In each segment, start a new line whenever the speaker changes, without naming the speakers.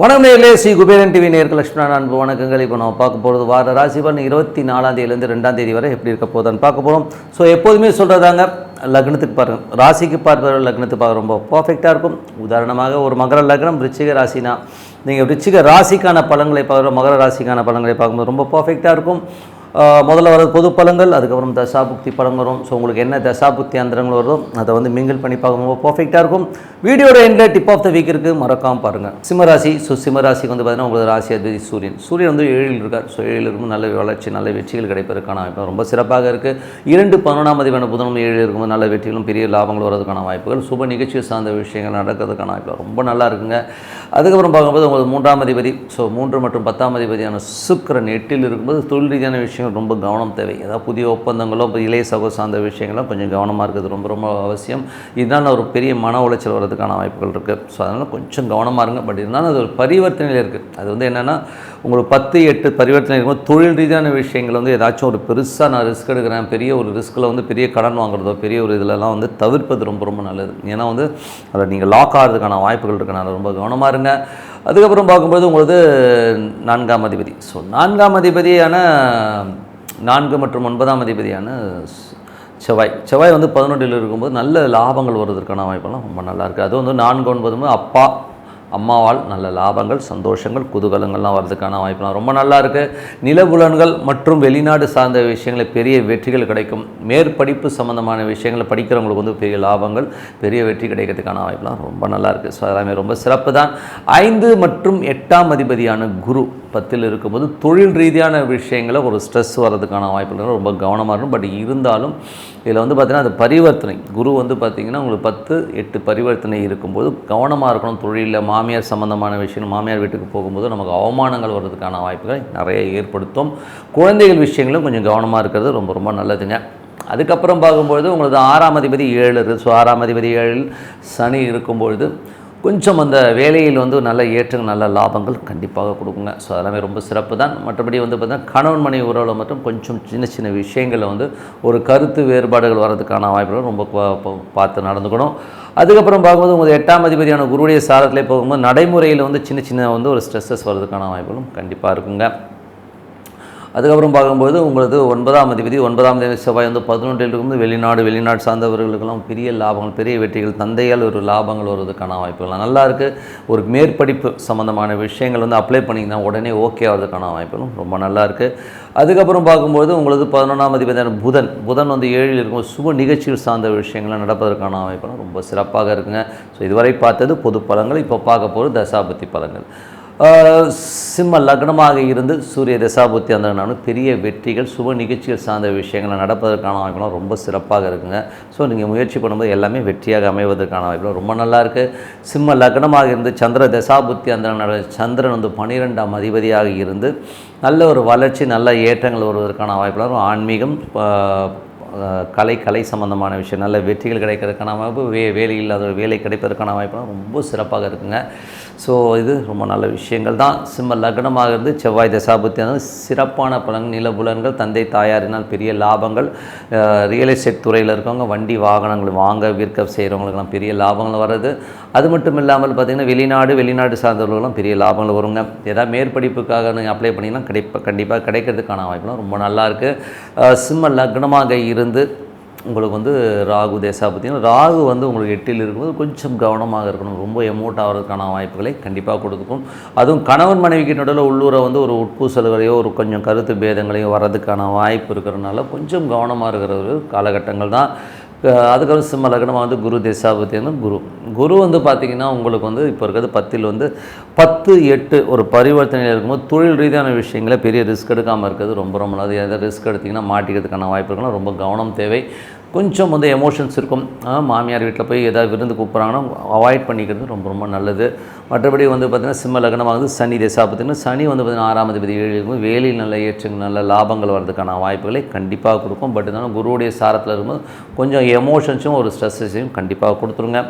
வணக்கம் நேர்களே ஸ்ரீ குபேரன் டிவி நேர்கள் லட்சுமணன் அன்பு வணக்கங்கள். இப்போ நம்ம பார்க்க போகிறது வார ராசி பலன் இருபத்தி நாலாம் தேதியிலேருந்து ரெண்டாம் தேதி வரை எப்படி இருக்க போதான்னு பார்க்க போகிறோம் ஸோ எப்போதுமே சொல்கிறதாங்க லக்னத்துக்கு பாருங்கள் ராசிக்கு பார்ப்பவர் லக்னத்துக்கு பார்க்க ரொம்ப பர்ஃபெக்டாக இருக்கும். உதாரணமாக ஒரு மகர லக்னம் ரிச்சிக ராசினா. நீங்கள் ரிச்சிக ராசிக்கான பலன்களை பார்க்குற மகர ராசிக்கான பலன்களை பார்க்கும்போது ரொம்ப பர்ஃபெக்டாக இருக்கும். முதல்ல வர பொது பழங்கள் அதுக்கப்புறம் தசாபுக்தி படம் வரும். ஸோ உங்களுக்கு என்ன தசாபுக்தி அந்தரங்கள் வருதோ அதை வந்து மிங்கிள் பண்ணி பார்க்கும்போது பர்ஃபெக்டாக இருக்கும். வீடியோட எண்டில் டிப் ஆஃப் த வீக் இருக்குது மறக்காமல் பாருங்கள் சிம்மராசி ஸோ சிம்மராசிக்கு வந்து பார்த்தீங்கன்னா உங்களுக்கு ராசி அதிபதி சூரியன். சூரியன் வந்து ஏழில் இருக்கார். ஸோ ஏழில் இருக்கும் நல்ல வளர்ச்சி நல்ல வெற்றிகள் கிடைப்பதற்கான வாய்ப்பு ரொம்ப சிறப்பாக இருக்குது இரண்டு பதினொன்றாம் அதிபதியான புதனும் ஏழில் இருக்கும்போது நல்ல வெற்றிகளும் பெரிய லாபங்கள் வரதுக்கான வாய்ப்புகள். சுப நிகழ்ச்சி சார்ந்த விஷயங்கள் நடக்கிறதுக்கான வாய்ப்பு ரொம்ப நல்லா இருக்குங்க. அதுக்கப்புறம் பார்க்கும்போது உங்களுக்கு மூன்றாம் அதிபதி ஸோ மூன்று மற்றும் பத்தாம் அதிபதியான சுக்கிரன் எட்டில் இருக்கும்போது தொழில் ரீதியான விஷயம் ரொம்ப கவனம் தேவை. ஏதாவது புதிய ஒப்பந்தங்களோ இப்போ இளைய சகோ சார்ந்த விஷயங்களோ கொஞ்சம் கவனமாக இருக்கிறது ரொம்ப ரொம்ப அவசியம். இதனால் ஒரு பெரிய மன உளைச்சல் வர்றதுக்கான வாய்ப்புகள் இருக்குது ஸோ அதனால் கொஞ்சம் கவனமாக இருங்க. பட் இருந்தாலும் அது ஒரு பரிவர்த்தனையில் இருக்குது அது வந்து என்னென்னா உங்களுக்கு பத்து எட்டு பரிவர்த்தனை இருக்கும்போது தொழில் ரீதியான விஷயங்கள் வந்து ஏதாச்சும் ஒரு பெருசாக நான் ரிஸ்க் எடுக்கிறேன். பெரிய ஒரு ரிஸ்கில் வந்து பெரிய கடன் வாங்குறதோ பெரிய ஒரு இதிலலாம் வந்து தவிர்ப்பது ரொம்ப ரொம்ப நல்லது. ஏன்னா வந்து அதில் நீங்கள் லாக் ஆகிறதுக்கான வாய்ப்புகள் இருக்கனால ரொம்ப கவனமாக இருங்க. அதுக்கப்புறம் பார்க்கும்போது உங்களது நான்காம் அதிபதி. ஸோ நான்காம் அதிபதியான நான்கு மற்றும் ஒன்பதாம் அதிபதியான செவ்வாய். செவ்வாய் வந்து பதினொன்றில் இருக்கும்போது நல்ல லாபங்கள் வருவதற்கான வாய்ப்பெல்லாம் ரொம்ப நல்லா இருக்குது அது வந்து நான்கு ஒன்பதுமே அப்பா அம்மாவால் நல்ல லாபங்கள் சந்தோஷங்கள் குதூகலங்கள்லாம் வர்றதுக்கான வாய்ப்புலாம் ரொம்ப நல்லா இருக்குது நிலபுலன்கள் மற்றும் வெளிநாடு சார்ந்த விஷயங்களில் பெரிய வெற்றிகள் கிடைக்கும். மேற்படிப்பு சம்மந்தமான விஷயங்களை படிக்கிறவங்களுக்கு வந்து பெரிய லாபங்கள் பெரிய வெற்றி கிடைக்கிறதுக்கான வாய்ப்புலாம் ரொம்ப நல்லா இருக்குது ஸோ எல்லாமே ரொம்ப சிறப்பு தான் ஐந்து மற்றும் எட்டாம் அதிபதியான குரு. பத்தில் இருக்கும்போது தொழில் ரீதியான விஷயங்களை ஒரு ஸ்ட்ரெஸ் வர்றதுக்கான வாய்ப்புகள் ரொம்ப கவனமாக இருக்கும் பட் இருந்தாலும் இதில் வந்து பார்த்திங்கன்னா அது பரிவர்த்தனை. குரு வந்து பார்த்திங்கன்னா உங்களுக்கு பத்து எட்டு பரிவர்த்தனை இருக்கும்போது கவனமாக இருக்கணும். தொழிலில் மாமியார் சம்மந்தமான விஷயம் மாமியார் வீட்டுக்கு போகும்போது நமக்கு அவமானங்கள் வர்றதுக்கான வாய்ப்புகளை நிறைய ஏற்படுத்தும். குழந்தைகள் விஷயங்களும் கொஞ்சம் கவனமாக இருக்கிறது ரொம்ப ரொம்ப நல்லதுங்க. அதுக்கப்புறம் பார்க்கும்பொழுது உங்களுக்கு ஆறாம் அதிபதி ஏழு ஸோ ஆறாம் அதிபதி ஏழில் சனி இருக்கும்பொழுது கொஞ்சம் அந்த வேலையில் வந்து நல்ல ஏற்றங்கள் நல்ல லாபங்கள் கண்டிப்பாக கொடுக்குங்க. ஸோ அதெல்லாமே ரொம்ப சிறப்பு தான். மற்றபடி வந்து பார்த்திங்கன்னா கணவன் மனைவி உறவில் மட்டும் கொஞ்சம் சின்ன சின்ன விஷயங்களில் வந்து ஒரு கருத்து வேறுபாடுகள் வர்றதுக்கான வாய்ப்புகள் ரொம்ப பார்த்து நடந்துக்கணும். அதுக்கப்புறம் பார்க்கும்போது உங்கள் எட்டாம் அதிபதியான குருவுடைய சாரத்திலே போகும்போது நடைமுறையில் வந்து சின்ன சின்ன வந்து ஒரு ஸ்ட்ரெஸ்ஸஸ் வர்றதுக்கான வாய்ப்புகளும் கண்டிப்பாக இருக்குங்க. அதுக்கப்புறம் பார்க்கும்போது உங்களுக்கு ஒன்பதாம் அதிபதி ஒன்பதாம் தேதி செவ்வாய் வந்து பதினொன்றில் இருந்து வெளிநாடு வெளிநாடு சார்ந்தவர்களுக்கெல்லாம் பெரிய லாபங்கள் பெரிய வெற்றிகள் தந்தையால் ஒரு லாபங்கள் வருவதற்கான வாய்ப்புகள் நல்லா இருக்குது ஒரு மேற்படிப்பு சம்மந்தமான விஷயங்கள் வந்து அப்ளை பண்ணிங்கன்னா உடனே ஓகே ஆகிறதுக்கான வாய்ப்புகளும் ரொம்ப நல்லா இருக்குது அதுக்கப்புறம் பார்க்கும்போது உங்களுக்கு பதினொன்றாம் அதிபதியான புதன் புதன் வந்து ஏழில் இருக்கும் சுப நிகழ்ச்சிகள் சார்ந்த விஷயங்கள்லாம் நடப்பதற்கான வாய்ப்புகளும் ரொம்ப சிறப்பாக இருக்குங்க. ஸோ இதுவரை பார்த்தது பொது பலங்கள் இப்போ பார்க்க போகிறது தசாபதி பலங்கள் சிம்ம லக்னமாக இருந்து சூரிய தசாபுத்தி அந்த பெரிய வெற்றிகள் சுப நிகழ்ச்சிகள் சார்ந்த விஷயங்கள் நடப்பதற்கான வாய்ப்புலாம் ரொம்ப சிறப்பாக இருக்குங்க. ஸோ நீங்கள் முயற்சி பண்ணும்போது எல்லாமே வெற்றியாக அமைவதற்கான வாய்ப்புலாம் ரொம்ப நல்லா இருக்குது சிம்ம லக்னமாக இருந்து சந்திர தசாபுத்தி அந்த சந்திரன் வந்து பனிரெண்டாம் அதிபதியாக இருந்து நல்ல ஒரு வளர்ச்சி நல்ல ஏற்றங்கள் வருவதற்கான வாய்ப்புகளும் ஆன்மீகம் கலை கலை சம்பந்தமான விஷயம் நல்ல வெற்றிகள் கிடைக்கிறதுக்கான வாய்ப்பு வே வேலை இல்லாத வேலை கிடைப்பதற்கான வாய்ப்புலாம் ரொம்ப சிறப்பாக இருக்குங்க. ஸோ இது ரொம்ப நல்ல விஷயங்கள் தான். சிம்ம லக்னமாக இருந்து செவ்வாய் தசாபுத்தியானது சிறப்பான பலன் நிலபுலன்கள் தந்தை தாயாரினால் பெரிய லாபங்கள். ரியல் எஸ்டேட் துறையில் இருக்கவங்க வண்டி வாகனங்கள் வாங்க விற்க செய்கிறவங்களுக்கெல்லாம் பெரிய லாபங்கள் வர்றது. அது மட்டும் இல்லாமல் பார்த்திங்கன்னா வெளிநாடு வெளிநாடு சார்ந்தவர்களும் பெரிய லாபங்கள் வருங்க. ஏதாவது மேற்படிப்புக்காக நீங்கள் அப்ளை பண்ணிங்கன்னா கிடைப்ப கண்டிப்பாக கிடைக்கிறதுக்கான வாய்ப்புலாம் ரொம்ப நல்லா இருக்குது சிம்ம லக்னமாக இருந்து உங்களுக்கு வந்து ராகு தேசா பார்த்தீங்கன்னா ராகு வந்து உங்களுக்கு எட்டில் இருக்கும்போது கொஞ்சம் கவனமாக இருக்கணும். ரொம்ப எமோட் ஆகிறதுக்கான வாய்ப்புகளை கண்டிப்பாக கொடுக்கும். அதுவும் கணவன் மனைவிக்கு நடுவில் உள்ளூரை வந்து ஒரு உட்பூசல்களையோ ஒரு கொஞ்சம் கருத்து பேதங்களையோ வர்றதுக்கான வாய்ப்பு இருக்கிறதுனால கொஞ்சம் கவனமாக இருக்கிற ஒரு காலகட்டங்கள் தான். அதுக்கப்புறம் சிம்ம லக்னமாக வந்து குரு தேசாபத்தியான குரு. குரு வந்து பார்த்திங்கன்னா உங்களுக்கு வந்து இப்போ இருக்கிறது பத்தில் வந்து பத்து எட்டு ஒரு பரிவர்த்தனையில் இருக்கும்போது தொழில் ரீதியான விஷயங்களை பெரிய ரிஸ்க் எடுக்காமல் இருக்கிறது ரொம்ப ரொம்ப நல்லது. எதாவது ரிஸ்க் எடுத்திங்கன்னா மாட்டிக்கிறதுக்கான வாய்ப்பு இருக்கலாம் ரொம்ப கவனம் தேவை. கொஞ்சம் வந்து எமோஷன்ஸ் இருக்கும். மாமியார் வீட்டில் போய் ஏதாவது விருந்து கூப்பிட்றாங்கன்னா அவாய்ட் பண்ணிக்கிறது ரொம்ப ரொம்ப நல்லது. மற்றபடி வந்து பார்த்திங்கன்னா சிம்ம லக்னமாக வந்து சனி தேசா. பார்த்திங்கன்னா சனி வந்து பார்த்திங்கன்னா ஆறாம் தேதி இருக்கும். வேலையில் நல்ல ஏற்றங்கள் நல்ல லாபங்கள் வர்றதுக்கான வாய்ப்புகளை கண்டிப்பாக கொடுக்கும். பட் இருந்தாலும் குருவுடைய சாரத்தில் இருக்கும்போது கொஞ்சம் எமோஷன்ஸும் ஒரு ஸ்ட்ரெஸ்ஸையும் கண்டிப்பாக கொடுத்துருங்க.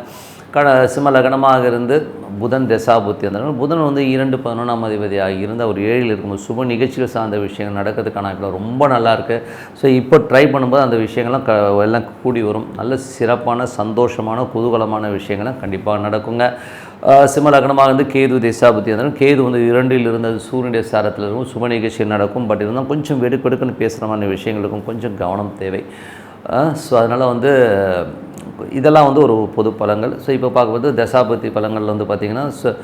கட சிம்ம லக்னமாக இருந்து புதன் தசாபுத்தி அந்த புதன் வந்து இரண்டு பதினொன்றாம் அதிபதியாக இருந்து அவர் ஏழில் இருக்கும்போது சுப நிகழ்ச்சிகள் சார்ந்த விஷயங்கள் நடக்கிறதுக்கான வாய்ப்புகள் ரொம்ப நல்லாயிருக்கு ஸோ இப்போ ட்ரை பண்ணும்போது அந்த விஷயங்கள்லாம் க எல்லாம் கூடி வரும். நல்ல சிறப்பான சந்தோஷமான குதூகலமான விஷயங்கள்லாம் கண்டிப்பாக நடக்குங்க. சிம்ம லக்னமாக இருந்து கேது தேசாபுத்தி இருந்தாலும் கேது வந்து இரண்டில் இருந்தது சூரியனுடைய சாரத்தில் இருக்கும். சுப நிகழ்ச்சிகள் நடக்கும். பட் இருந்தால் கொஞ்சம் வெடுக்கெடுக்குன்னு பேசுகிற மாதிரி விஷயங்களுக்கும் கொஞ்சம் கவனம் தேவை. ஸோ அதனால் வந்து இதெல்லாம் வந்து ஒரு பொது பலங்கள். ஸோ இப்போ பார்க்கும்போது தசாபதி பலங்கள் வந்து பார்த்திங்கன்னா ச-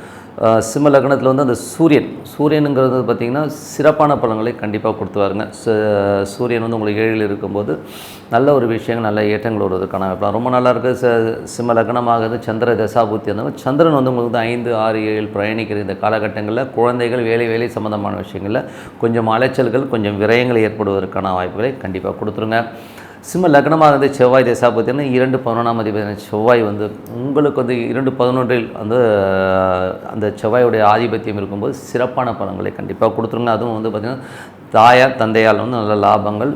சிம்ம லக்னத்தில் வந்து அந்த சூரியன் சூரியனுங்கிறது பார்த்திங்கன்னா சிறப்பான பழங்களை கண்டிப்பாக கொடுத்துவாருங்க. ச- சூரியன் வந்து உங்களுக்கு ஏழில் இருக்கும்போது நல்ல ஒரு விஷயங்கள் நல்ல ஏற்றங்கள் வருவதற்கான வாய்ப்பு. ரொம்ப நல்லா இருக்குது ச சிம்ம லக்னமாகுது சந்திர தசாபூர்த்தி அந்த மாதிரி சந்திரன் வந்து உங்களுக்கு வந்து ஐந்து ஆறு ஏழு பயணிக்கிற இந்த காலகட்டங்களில் குழந்தைகள் வேலை வேலை சம்மந்தமான விஷயங்களில் கொஞ்சம் அலைச்சல்கள் கொஞ்சம் விரயங்கள் ஏற்படுவதற்கான வாய்ப்புகளை கண்டிப்பாக கொடுத்துருங்க. சிம்ம லக்னமாக இருந்து செவ்வாய் தேசா பார்த்தீங்கன்னா இரண்டு பதினொன்றாம் அதிபதி செவ்வாய் வந்து உங்களுக்கு வந்து இரண்டு பதினொன்றில் வந்து அந்த செவ்வாயுடைய ஆதிபத்தியம் இருக்கும்போது சிறப்பான பலன்களை கண்டிப்பாக கொடுத்துருங்க. அதுவும் வந்து பார்த்திங்கன்னா தாயார் தந்தையால் வந்து நல்ல லாபங்கள்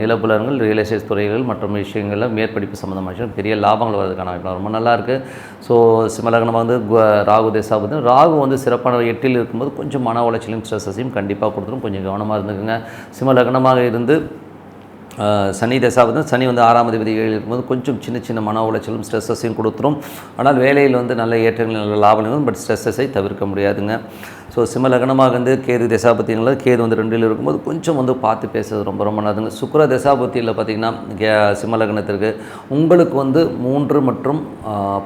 நிலப்புலன்கள் ரியல் எஸ்டேட் துறைகள் மற்றும் விஷயங்களில் மேற்படிப்பு சம்மந்தமான விஷயம் பெரிய லாபங்கள் வரதுக்கான வாய்ப்பு ரொம்ப நல்லாயிருக்கு ஸோ சிம்ம லக்னமாக வந்து ராகு தேசா பார்த்தீங்கன்னா ராகு வந்து சிறப்பான எட்டில் இருக்கும்போது கொஞ்சம் மன உளைச்சலையும் ஸ்ட்ரெஸ்ஸையும் கண்டிப்பாக கொடுத்துரும். கொஞ்சம் கவனமாக இருந்துக்குங்க. சிம்ம லக்னமாக இருந்து சனி தசாவது சனி வந்து ஆறாம் அதிபதி ஏழில் இருக்கும்போது கொஞ்சம் சின்ன சின்ன மன உளைச்சலும் ஸ்ட்ரெஸ்ஸஸையும் கொடுத்துரும். ஆனால் வேலையில் வந்து நல்ல ஏற்றங்கள் நல்ல லாபங்களும் பட் ஸ்ட்ரெஸ்ஸஸை தவிர்க்க முடியாதுங்க. ஸோ சிம்ம லக்னமாக வந்து கேது தசாபத்தியங்கள கேது வந்து ரெண்டில் இருக்கும்போது கொஞ்சம் வந்து பார்த்து பேசுறது ரொம்ப ரொம்ப நல்லதுங்க. சுக்கர தசாபத்தியில் பார்த்தீங்கன்னா கே சிம்ம லக்னத்திற்கு உங்களுக்கு வந்து மூன்று மற்றும்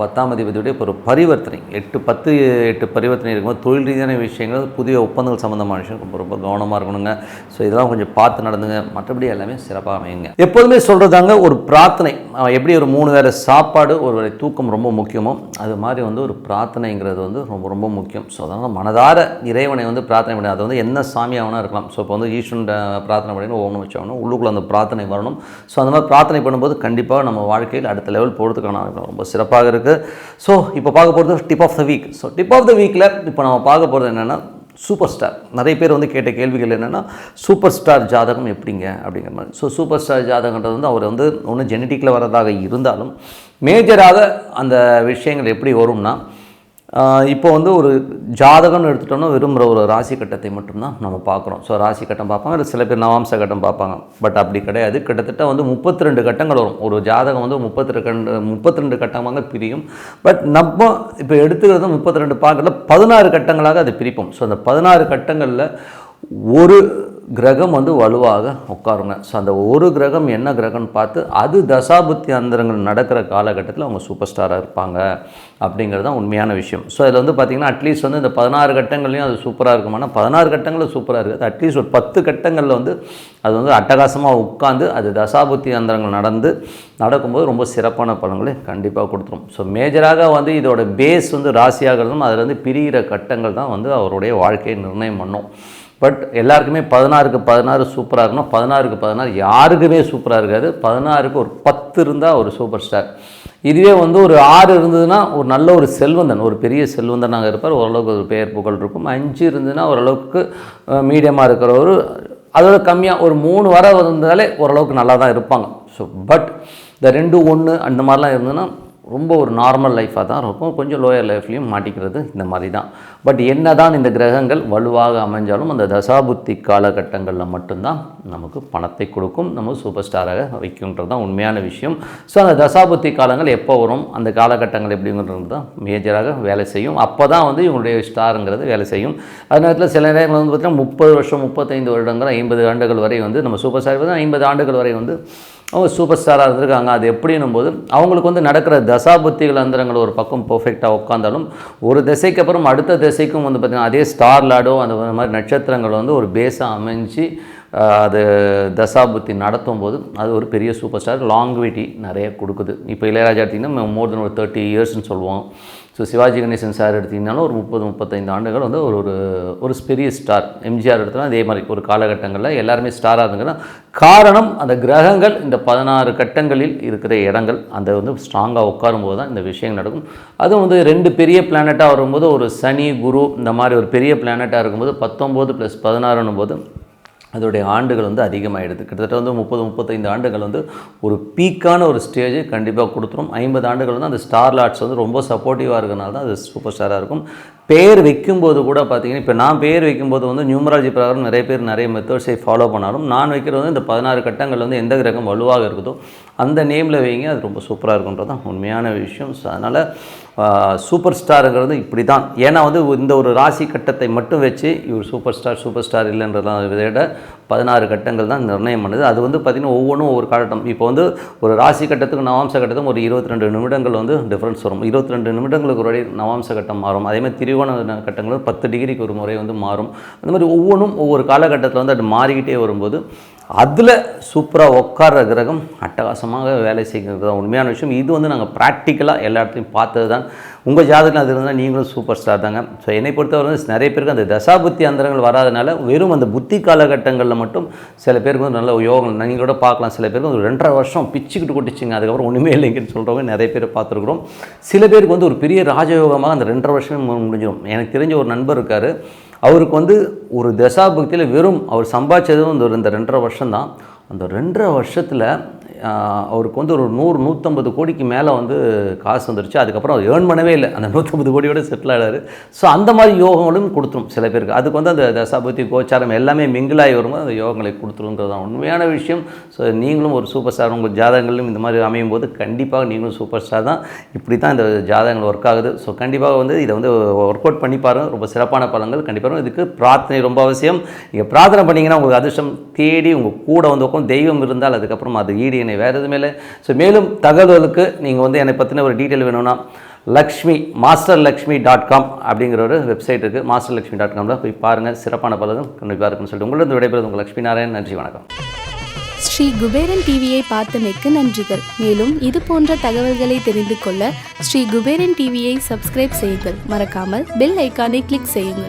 பத்தாம் அதிபதியுடைய ஒரு பரிவர்த்தனை எட்டு பத்து எட்டு பரிவர்த்தனை இருக்கும்போது தொழில் ரீதியான விஷயங்கள் புதிய ஒப்பந்தங்கள் சம்மந்தமான விஷயம் ரொம்ப ரொம்ப கவனமாக இருக்கணுங்க. ஸோ இதெல்லாம் கொஞ்சம் பார்த்து நடந்துங்க. மற்றபடி எல்லாமே சிறப்பாக அமையுங்க. எப்போதுமே சொல்கிறதாங்க ஒரு பிரார்த்தனை. எப்படி ஒரு மூணு வேளை சாப்பாடு ஒரு வேலை தூக்கம் ரொம்ப முக்கியமோ அது மாதிரி வந்து ஒரு பிரார்த்தனைங்கிறது வந்து ரொம்ப ரொம்ப முக்கியம். ஸோ அதனால் மனதார இறைவனை வந்து பிரார்த்தனை பண்ணி அது வந்து என்ன சாமியாகனா இருக்கலாம். ஸோ இப்போ வந்து ஈஸ்வரன் பிரார்த்தனை பண்ணி ஓம் வச்சாகணும் உள்ளுக்குள்ளே அந்த பிரார்த்தனை வரணும். ஸோ அந்த மாதிரி பிரார்த்தனை பண்ணும்போது கண்டிப்பாக நம்ம வாழ்க்கையில் அடுத்த லெவல் போகிறதுக்கான ரொம்ப சிறப்பாக இருக்குது ஸோ இப்போ பார்க்க போகிறது tip of the week so tip of the வீக்கில் இப்போ நம்ம பார்க்க போகிறது என்னென்னா சூப்பர் ஸ்டார் நிறைய பேர் வந்து கேட்ட கேள்விகள் என்னென்னா சூப்பர் ஸ்டார் ஜாதகம் எப்படிங்க? அப்படிங்கிற மாதிரி. ஸோ சூப்பர் ஸ்டார் ஜாதகன்றது வந்து அவர் வந்து ஒன்று ஜெனட்டிக்கில் வரதாக இருந்தாலும் மேஜராக அந்த விஷயங்கள் எப்படி வரும்னா இப்போ வந்து ஒரு ஜாதகம்னு எடுத்துட்டோம்னா விரும்புகிற ஒரு ராசி கட்டத்தை மட்டும்தான் நம்ம பார்க்குறோம். ஸோ ராசி கட்டம் பார்ப்பாங்க இல்லை சில பேர் நவாம்ச கட்டம் பார்ப்பாங்க. பட் அப்படி கிடையாது. கிட்டத்தட்ட வந்து முப்பத்தி ரெண்டு கட்டங்கள் வரும். ஒரு ஜாதகம் வந்து முப்பத்தி ரெண்டு முப்பத்தி ரெண்டு கட்டமாக பிரியும். பட் நம்ம இப்போ எடுத்துக்கிறது முப்பத்தி ரெண்டு பார்க்கல பதினாறு கட்டங்களாக அதை பிரிப்போம். ஸோ அந்த பதினாறு கட்டங்களில் ஒரு கிரகம் வந்து வலுவாக உட்காருங்க. ஸோ அந்த ஒரு கிரகம் என்ன கிரகம்னு பார்த்து அது தசாபுத்தி அந்தரங்கள் நடக்கிற காலகட்டத்தில் அவங்க சூப்பர் ஸ்டாராக இருப்பாங்க அப்படிங்கிறது தான் உண்மையான விஷயம். ஸோ அதில் வந்து பார்த்திங்கன்னா அட்லீஸ்ட் வந்து இந்த பதினாறு கட்டங்கள்லையும் அது சூப்பராக இருக்குமானா பதினாறு கட்டங்களும் சூப்பராக இருக்குது அட்லீஸ்ட் ஒரு பத்து கட்டங்களில் வந்து அது வந்து அட்டகாசமாக உட்காந்து அது தசாபுத்தி அந்தரங்கள் நடந்து நடக்கும்போது ரொம்ப சிறப்பான பலன்களை கண்டிப்பாக கொடுத்துரும். ஸோ மேஜராக வந்து இதோட பேஸ் வந்து ராசியாக அதில் வந்து பிரிகிற கட்டங்கள் தான் வந்து அவருடைய வாழ்க்கையை நிர்ணயம் பண்ணும். பட் எல்லாருக்குமே பதினாறுக்கு பதினாறு சூப்பராக இருக்கணும். பதினாறுக்கு பதினாறு யாருக்குமே சூப்பராக இருக்காது. பதினாறுக்கு ஒரு பத்து இருந்தால் ஒரு சூப்பர் ஸ்டார் இதுவே வந்து ஒரு ஆறு இருந்ததுன்னா ஒரு நல்ல ஒரு செல்வந்தன். ஒரு பெரிய செல்வந்தனாக இருப்பார். ஓரளவுக்கு ஒரு பெயர் புகழ் இருக்கும். அஞ்சு இருந்ததுன்னா ஓரளவுக்கு மீடியமாக இருக்கிறவர். அதோட கம்மியாக ஒரு மூணு வர இருந்தாலே ஓரளவுக்கு நல்லா தான் இருப்பாங்க. ஸோ பட் இந்த ரெண்டு ஒன்று அந்த மாதிரிலாம் இருந்ததுன்னா ரொம்ப ஒரு நார்மல் லைஃபாக தான் இருக்கும். கொஞ்சம் லோயர் லைஃப்லேயும் மாட்டிக்கிறது இந்த மாதிரி தான். பட் என்ன தான் இந்த கிரகங்கள் வலுவாக அமைஞ்சாலும் அந்த தசாபுத்தி காலகட்டங்களில் மட்டும்தான் நமக்கு பணத்தை கொடுக்கும். நம்ம சூப்பர் ஸ்டாராக வைக்கும்ன்றது தான் உண்மையான விஷயம். ஸோ அந்த தசாபுத்தி காலங்கள் எப்போ வரும்? அந்த காலகட்டங்கள் எப்படிங்கிறது தான் மேஜராக வேலை செய்யும். அப்போ தான் வந்து இவங்களுடைய ஸ்டாருங்கிறது வேலை செய்யும். அது நேரத்தில் சில நேரங்கள் வந்து பார்த்திங்கன்னா முப்பது வருஷம் முப்பத்தைந்து வருடங்கள் ஐம்பது ஆண்டுகள் வரை வந்து நம்ம சூப்பர் ஸ்டார் ஐம்பது ஆண்டுகள் வரை வந்து அவங்க சூப்பர் ஸ்டாராக இருந்திருக்காங்க. அது எப்படின்னும் போது அவங்களுக்கு வந்து நடக்கிற தசாபுத்திகள் அந்தரங்கள் ஒரு பக்கம் பர்ஃபெக்டாக உட்காந்தாலும் ஒரு திசைக்கு அப்புறம் அடுத்த திசைக்கும் வந்து பார்த்திங்கன்னா அதே ஸ்டார் லாடோ அந்த மாதிரி நட்சத்திரங்கள் வந்து ஒரு பேஸாக அமைஞ்சு அது தசாபுத்தி நடத்தும் போது அது ஒரு பெரிய சூப்பர் ஸ்டார். லாங்குவிட்டி நிறைய கொடுக்குது. இப்போ இளையராஜா எடுத்திங்கன்னா மோர் தென் ஒரு தேர்ட்டி இயர்ஸ்னு சொல்லுவோம் ஸோ சிவாஜி கணேசன் சார் எடுத்திங்கனாலும் ஒரு முப்பது முப்பத்தைந்து ஆண்டுகள் வந்து ஒரு ஒரு ஒரு பெரிய ஸ்டார் எம்ஜிஆர் எடுத்தோம்னா அதே மாதிரி ஒரு காலகட்டங்களில் எல்லாருமே ஸ்டாராக இருந்துங்கன்னா காரணம் அந்த கிரகங்கள் இந்த பதினாறு கட்டங்களில் இருக்கிற இடங்கள் அந்த வந்து ஸ்ட்ராங்காக உட்காரும் போது தான் இந்த விஷயங்கள் நடக்கும். அதுவும் வந்து ரெண்டு பெரிய பிளானட்டாக வரும்போது ஒரு சனி குரு இந்த மாதிரி ஒரு பெரிய பிளானட்டாக இருக்கும்போது பத்தொம்போது ப்ளஸ் பதினாறுன்னும் போது அதோடைய ஆண்டுகள் வந்து அதிகமாகிடுது கிட்டத்தட்ட வந்து முப்பது முப்பத்தைந்து ஆண்டுகள் வந்து ஒரு பீக்கான ஒரு ஸ்டேஜை கண்டிப்பாக கொடுத்துரும். ஐம்பது ஆண்டுகள் வந்து அந்த ஸ்டார் லாட்ஸ் வந்து ரொம்ப சப்போர்ட்டிவாக இருக்கிறனால தான் அது சூப்பர் ஸ்டாராக இருக்கும். பேர் வைக்கும்போது கூட பார்த்தீங்கன்னா இப்போ நான் பேர் வைக்கும்போது வந்து நியூமராலஜி பிரகாரம் நிறைய பேர் நிறைய மெத்தட்ஸை ஃபாலோ பண்ணாலும் நான் வைக்கிறது வந்து இந்த பதினாறு கட்டங்கள் வந்து எந்த கிரகம் வலுவாக இருக்குதோ அந்த நேமில் வைங்க அது ரொம்ப சூப்பராக இருக்குன்றது தான் உண்மையான விஷயம். ஸோ அதனால் சூப்பர் ஸ்டாருங்கிறது இப்படி தான் ஏன்னா வந்து இந்த ஒரு ராசி கட்டத்தை மட்டும் வச்சு இவர் சூப்பர் ஸ்டார் சூப்பர் ஸ்டார் இல்லைன்றதான் விட பதினாறு கட்டங்கள் தான் நிர்ணயம் பண்ணுது. அது வந்து பார்த்திங்கன்னா ஒவ்வொன்றும் ஒவ்வொரு காலட்டம் இப்போ வந்து ஒரு ராசி கட்டத்துக்கு நவாம்ச கட்டத்துக்கும் ஒரு இருபத்தி ரெண்டு நிமிடங்கள் வந்து டிஃப்ரென்ஸ் வரும். இருபத்தி ரெண்டு நிமிடங்களுக்கு ஒரு நவாம்ச கட்டம் மாறும். அதே மாதிரி திரிகோண கட்டங்கள் பத்து டிகிரிக்கு ஒரு முறை வந்து மாறும். அந்த மாதிரி ஒவ்வொன்றும் ஒவ்வொரு காலகட்டத்தில் வந்து அது மாறிக்கிட்டே வரும்போது அதில் சூப்பராக உட்கார்ற கிரகம் அட்டகாசமாக வேலை செய்கிறது தான் உண்மையான விஷயம். இது வந்து நாங்கள் ப்ராக்டிக்கலாக எல்லா இடத்துலையும் பார்த்தது தான் உங்கள் ஜாதகம் அது இருந்தால் நீங்களும் சூப்பர் ஸ்டார் தாங்க. ஸோ என்னை பொறுத்தவரை வந்து நிறைய பேருக்கு அந்த தசாபுத்தி அந்தரங்கள் வராதனால வெறும் அந்த புத்தி காலகட்டங்களில் மட்டும் சில பேருக்கு வந்து நல்ல யோகம் நீங்கள் கூட பார்க்கலாம். சில பேருக்கு ஒரு ரெண்டரை வருஷம் பிச்சுக்கிட்டு கொட்டிச்சிங்க. அதுக்கப்புறம் ஒன்றுமே இல்லைங்கன்னு சொல்கிறவங்க நிறைய பேர் பார்த்துருக்குறோம். சில பேருக்கு வந்து ஒரு பெரிய ராஜயோகமாக அந்த ரெண்டரை வருஷமே முடிஞ்சிடும் எனக்கு தெரிஞ்ச ஒரு நண்பர் இருக்கார். அவருக்கு வந்து ஒரு தசாபக்தியில் வெறும் அவர் சம்பாதிச்சதும் இந்த ரெண்டரை வருஷம் தான் அந்த ரெண்டரை வருஷத்தில் அவருக்கு வந்து ஒரு நூறு நூற்றம்பது கோடிக்கு மேலே வந்து காசு வந்துருச்சு. அதுக்கப்புறம் அவர் ஏர்ன் பண்ணவே இல்லை. அந்த நூற்றம்பது கோடியோட செட்டில் ஆகிறாரு ஸோ அந்த மாதிரி யோகங்களும் கொடுத்துரும் சில பேருக்கு. அதுக்கு வந்து அந்த தசாபதி கோச்சாரம் எல்லாமே மிங்கிலாகி வரும்போது அந்த யோகங்களை கொடுத்துருங்கிறது தான் உண்மையான விஷயம். ஸோ நீங்களும் ஒரு சூப்பர் ஸ்டார் உங்கள் ஜாதகங்களும் இந்த மாதிரி அமையும் போது கண்டிப்பாக நீங்களும் சூப்பர் ஸ்டார் தான். இப்படி தான் இந்த ஜாதகங்கள் ஒர்க் ஆகுது. ஸோ கண்டிப்பாக வந்து இதை வந்து ஒர்க் அவுட் பண்ணி பாருங்கள் ரொம்ப சிறப்பான பலங்கள் கண்டிப்பாக இதுக்கு பிரார்த்தனை ரொம்ப அவசியம். நீங்கள் பிரார்த்தனை பண்ணிங்கன்னா உங்களுக்கு அதிர்ஷ்டம் தேடி உங்கள் கூட வந்து உட்காந்து தெய்வம் இருந்தால் அதுக்கப்புறம் அது ஈடு இணை வேறு எதுவுமே இல்லை. ஸோ மேலும் தகவலுக்கு நீங்கள் வந்து என்னை பற்றின ஒரு டீட்டெயில் வேணும்னா Lakshmi master Lakshmi dot com அப்படிங்கிற ஒரு வெப்சைட் இருக்குது மாஸ்டர் லக்ஷ்மி டாட் காமில் போய் பாருங்கள் சிறப்பான பலதும் கண்டிப்பாக இருக்குன்னு சொல்லிட்டு உங்களிடம் விடைபெறுவது உங்கள் லக்ஷ்மி நாராயண் நன்றி வணக்கம்.
ஸ்ரீ குபேரன் டிவியை பார்த்தமைக்கு நன்றிகள். மேலும் இது போன்ற தகவல்களை தெரிந்து கொள்ள ஸ்ரீ குபேரன் டிவியை சப்ஸ்கிரைப் செய்யுங்கள். மறக்காமல் பெல் ஐக்கானை கிளிக் செய்யுங்கள்.